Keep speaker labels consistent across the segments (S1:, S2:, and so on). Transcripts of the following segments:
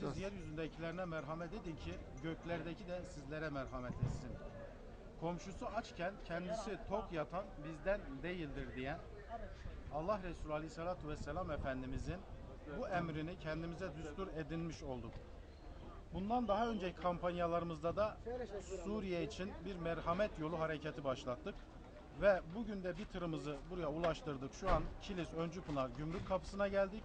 S1: Siz yeryüzündekilerine merhamet edin ki göklerdeki de sizlere merhamet etsin. Komşusu açken kendisi tok yatan bizden değildir diyen Allah Resulü Aleyhisselatü Vesselam Efendimizin bu emrini kendimize düstur edinmiş olduk. Bundan daha önceki kampanyalarımızda da Suriye için bir merhamet yolu hareketi başlattık. Ve bugün de bir tırımızı buraya ulaştırdık. Şu an Kilis Öncüpınar gümrük kapısına geldik.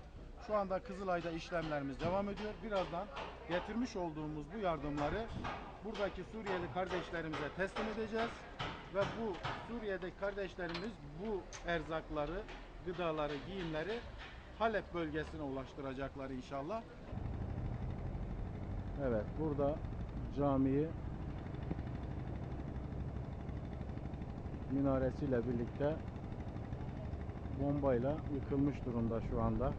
S1: Şu anda Kızılay'da işlemlerimiz devam ediyor. Birazdan getirmiş olduğumuz bu yardımları buradaki Suriyeli kardeşlerimize teslim edeceğiz. Ve bu Suriye'deki kardeşlerimiz bu erzakları, gıdaları, giyimleri Halep bölgesine ulaştıracaklar inşallah. Evet, burada camiyi minaresiyle birlikte bombayla yıkılmış durumda şu anda.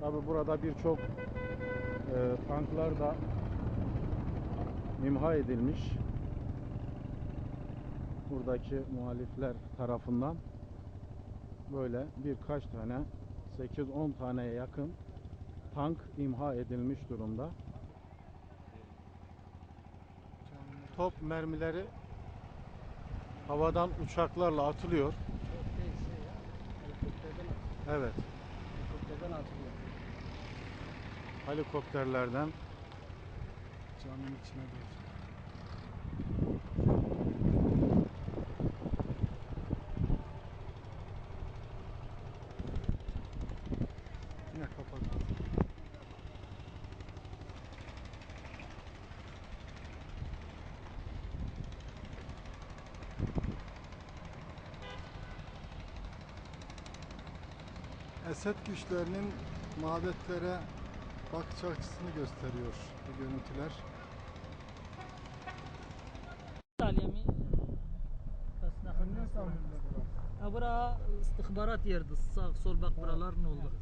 S1: Tabi burada birçok e, tanklar da imha edilmiş. Buradaki muhalifler tarafından böyle birkaç tane 8-10 taneye yakın tank imha edilmiş durumda. Top mermileri havadan uçaklarla atılıyor. Evet. Helikopterlerden caminin içine doğru. Yine kapattı.
S2: Esed güçlerinin mabetlere bakçı açısını gösteriyor bu görüntüler.
S3: İtalya bura istihbarat yerdi. Sağ sol bak buralar ne oldu?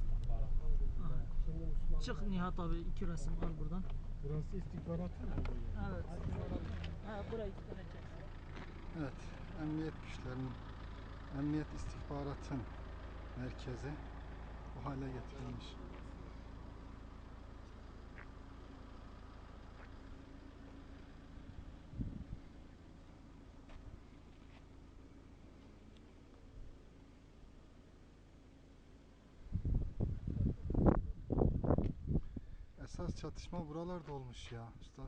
S3: Çık Nihat abi iki resim al buradan.
S2: Burası istihbarat mı?
S3: Evet. Ha burayı
S2: Evet. Emniyet güçlerinin, emniyet istihbaratın merkezi bu hale getirilmiş. Esas çatışma buralarda olmuş ya üstad.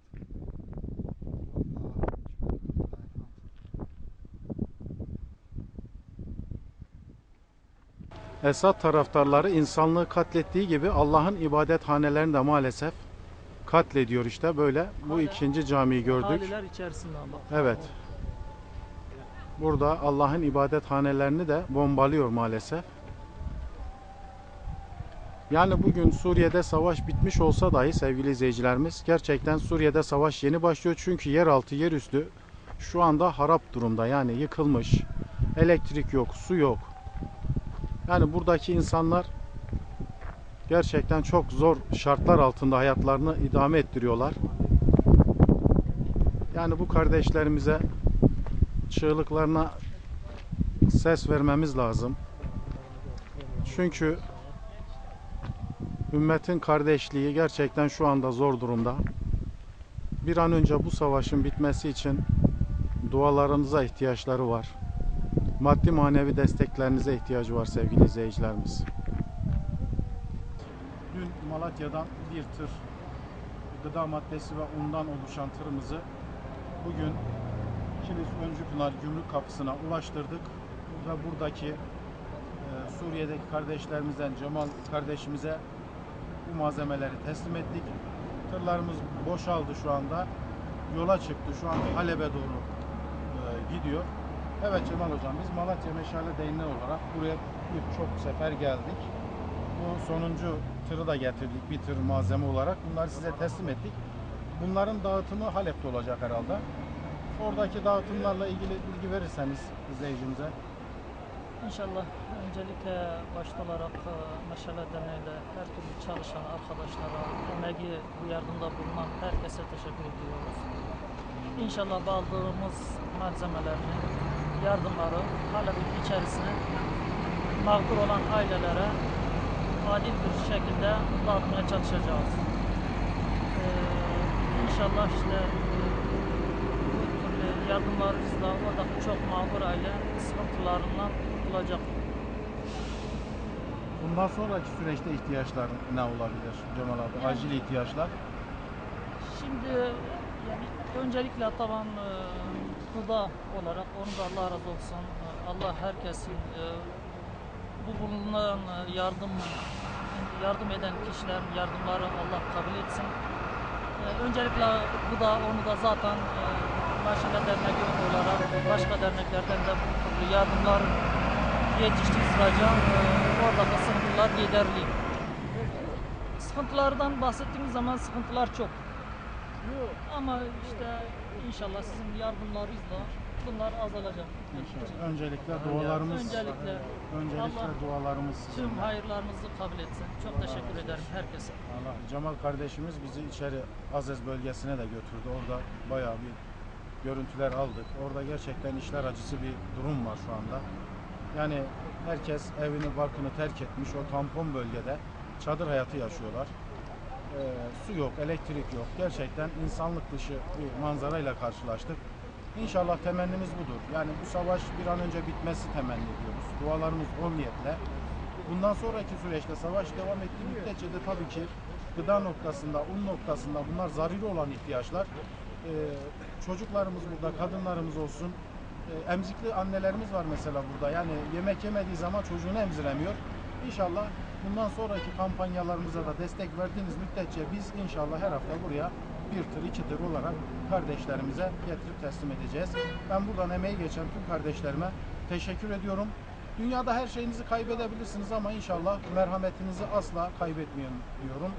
S1: Esad taraftarları insanlığı katlettiği gibi Allah'ın ibadethanelerini de maalesef katlediyor işte böyle. Bu
S3: Hala-
S1: ikinci camiyi gördük.
S3: Haliler içerisinden bak.
S1: Evet. Burada Allah'ın ibadethanelerini de bombalıyor maalesef. Yani bugün Suriye'de savaş bitmiş olsa dahi sevgili izleyicilerimiz gerçekten Suriye'de savaş yeni başlıyor. Çünkü yeraltı, yerüstü şu anda harap durumda. Yani yıkılmış. Elektrik yok, su yok. Yani buradaki insanlar gerçekten çok zor şartlar altında hayatlarını idame ettiriyorlar. Yani bu kardeşlerimize çığlıklarına ses vermemiz lazım. Çünkü ümmetin kardeşliği gerçekten şu anda zor durumda. Bir an önce bu savaşın bitmesi için dualarınıza ihtiyaçları var. Maddi manevi desteklerinize ihtiyacı var sevgili izleyicilerimiz. Dün Malatya'dan bir tır gıda maddesi ve undan oluşan tırımızı bugün Kilis Öncüpınar Gümrük Kapısı'na ulaştırdık ve buradaki e, Suriye'deki kardeşlerimizden Cemal kardeşimize bu malzemeleri teslim ettik. Tırlarımız boşaldı şu anda. Yola çıktı. Şu an Halep'e doğru e, gidiyor. Evet Cemal Hocam biz Malatya Meşale Derneği olarak buraya birçok sefer geldik. Bu sonuncu tırı da getirdik bir tır malzeme olarak. Bunları size teslim ettik. Bunların dağıtımı Halep'te olacak herhalde. Oradaki dağıtımlarla ilgili bilgi verirseniz izleyicimize.
S3: İnşallah öncelikle başta olarak e, Meşale Derneği'yle her türlü çalışan arkadaşlara, emeği bu yardımda bulunan herkese teşekkür ediyoruz. İnşallah bu aldığımız malzemelerini, yardımları Halep'in içerisine mağdur olan ailelere adil bir şekilde dağıtmaya çalışacağız. İnşallah işte bu türlü yardımlarımızla oradaki çok mağdur aile sıkıntılarından kurtulacak.
S1: Bundan sonraki süreçte ihtiyaçlar ne olabilir Cemal abi?
S3: Yani-
S1: Acil ihtiyaçlar.
S3: Şimdi yani öncelikle taban e, gıda olarak onu da Allah razı olsun. E, Allah herkesin e, bu bulunan yardım yardım eden kişilerin yardımları Allah kabul etsin. Öncelikle gıda onu da zaten Maşallah Derneği olarak başka derneklerden de bu yetiştiği sırada e, oradaki sıkıntılar giderli. Sıkıntılardan bahsettiğimiz zaman sıkıntılar çok. Ama işte inşallah sizin yardımlarınızla bunlar azalacak.
S1: İnşallah. Öncelikle dualarımız
S3: Öncelikle
S1: öncelikle
S3: Allah
S1: dualarımız
S3: tüm
S1: sizinle.
S3: hayırlarınızı kabul etsin. Çok teşekkür ederim herkese.
S1: Allah Cemal kardeşimiz bizi içeri Azez bölgesine de götürdü. Orada bayağı bir görüntüler aldık. Orada gerçekten işler acısı bir durum var şu anda. Yani herkes evini barkını terk etmiş o tampon bölgede çadır hayatı yaşıyorlar. Ee, su yok, elektrik yok. Gerçekten insanlık dışı bir manzarayla karşılaştık. İnşallah temennimiz budur. Yani bu savaş bir an önce bitmesi temenni ediyoruz. Dualarımız o niyetle. Bundan sonraki süreçte savaş devam ettiği müddetçe de tabii ki gıda noktasında, un noktasında bunlar zaruri olan ihtiyaçlar. Ee, çocuklarımız burada, kadınlarımız olsun. Ee, emzikli annelerimiz var mesela burada. Yani yemek yemediği zaman çocuğunu emziremiyor. İnşallah bundan sonraki kampanyalarımıza da destek verdiğiniz müddetçe biz inşallah her hafta buraya bir tır, iki tır olarak kardeşlerimize getirip teslim edeceğiz. Ben buradan emeği geçen tüm kardeşlerime teşekkür ediyorum. Dünyada her şeyinizi kaybedebilirsiniz ama inşallah merhametinizi asla kaybetmeyin diyorum.